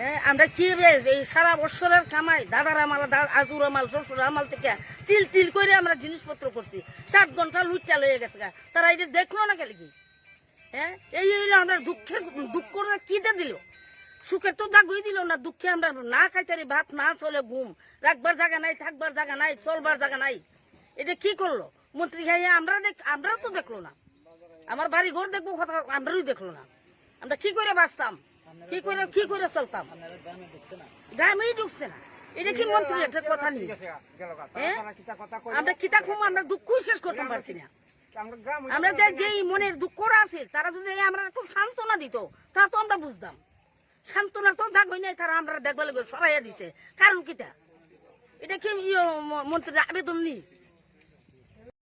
হ্যাঁ আমরা কি এই সারা বছরের কামাই, দাদার আমাল আজুর আমাল, শ্বশুর আমাল থেকে তিল তিল করে আমরা জিনিসপত্র করছি। সাত ঘণ্টা লুচ্চা লয়ে গেছে গা। তারা এটা দেখল না কেন কি? হ্যাঁ এই আমরা দুঃখের দুঃখ কিতে দিল? সুখে তো দাগুই দিল না, দুঃখে আমরা না খাইতারি, ভাত না চলে ঘুম। রাখবার জায়গা নাই, থাকবার জায়গা নাই, চলবার জায়গা নাই। এটা কি করল? মন্ত্রী খাইয়া আমরা দেখ, আমরাও তো দেখল না। আমার বাড়ি ঘর দেখব কথা আমরাই দেখল না। আমরা কি করে বাঁচতাম? কি করে কি করে চলতাম? গ্রামেই ঢুকছে না। এটা কি মন্ত্রী একটা কথা নেই হ্যাঁ? আমরা কিতা খুব আমরা দুঃখই শেষ করতে পারছি না। আমরা যে যেই মনের দুঃখরা আছে তারা যদি আমরা একটু সান্ত্বনা দিত তা তো আমরা বুঝতাম। সান্ত্বনা তো যাগই নাই তারা আমরা দেখবার লাগবে সরাইয়া দিছে। কারণ কিটা এটা কি ইয়ে মন্ত্রীর আবেদন নেই?